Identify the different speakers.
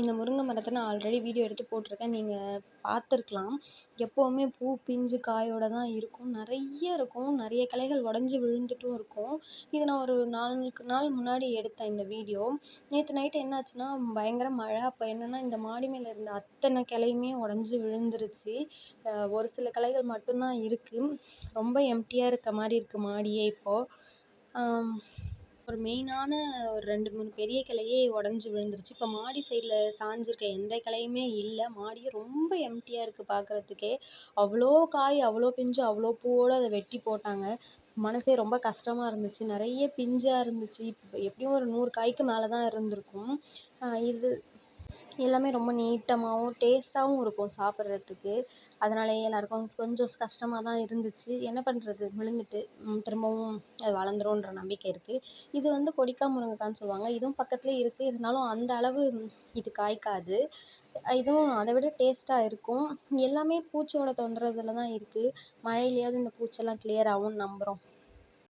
Speaker 1: இந்த முருங்கை மரத்தை நான் ஆல்ரெடி வீடியோ எடுத்து போட்டிருக்கேன். நீங்கள் பார்த்துருக்கலாம். எப்போவுமே பூ பிஞ்சு காயோடு தான் இருக்கும். நிறைய இருக்கும். நிறைய கிளைகள் உடஞ்சி விழுந்துட்டும் இருக்கும். இது நான் ஒரு நான்கு நாள் முன்னாடி எடுத்தேன் இந்த வீடியோ நேற்று நைட்டு என்னாச்சுன்னா பயங்கர மழை. அப்போ என்னென்னா இந்த மாடி மேலே இருந்த அத்தனை கிளையுமே உடஞ்சி விழுந்துருச்சு. ஒரு சில கிளைகள் மட்டும்தான் இருக்குது ரொம்ப எம்டியாக இருக்க மாதிரி இருக்குது மாடியே இப்போது ஒரு மெயினான ஒரு ரெண்டு மூணு பெரிய கிளையே உடஞ்சி விழுந்துருச்சு. இப்போ மாடி சைடில் சாஞ்சிருக்க எந்த கிளையுமே இல்லை. மாடியே ரொம்ப எம்டியாக இருக்குது பார்க்குறதுக்கே அவ்வளோ காய் அவ்வளோ பிஞ்சு அவ்வளோ பூவோடு அதை வெட்டி போட்டாங்க. மனசே ரொம்ப கஷ்டமாக இருந்துச்சு. நிறைய பிஞ்சாக இருந்துச்சு. எப்படியும் ஒரு நூறு காய்க்கு மேலே தான் இருந்திருக்கும் இது எல்லாமே ரொம்ப நீட்டமாகவும் டேஸ்ட்டாகவும் இருக்கும் சாப்பிட்றதுக்கு. அதனாலேயே எல்லாருக்கும் கொஞ்சம் கஷ்டமாக தான் இருந்துச்சு. என்ன பண்ணுறது விழுந்துட்டு திரும்பவும் அது வளர்ந்துருன்ற நம்பிக்கை இருக்குது இது வந்து கொடிக்காய் முருங்கைக்கான்னு சொல்லுவாங்க. இதுவும் பக்கத்துலேயே இருக்குது இருந்தாலும் அந்த அளவு இது காய்க்காது. இதுவும் அதை விட டேஸ்ட்டாக இருக்கும். எல்லாமே பூச்சியோட தொந்தரவில் தான் இருக்குது மழையிலையாவது இந்த பூச்செல்லாம் க்ளியர் ஆகும்னு நம்புகிறோம்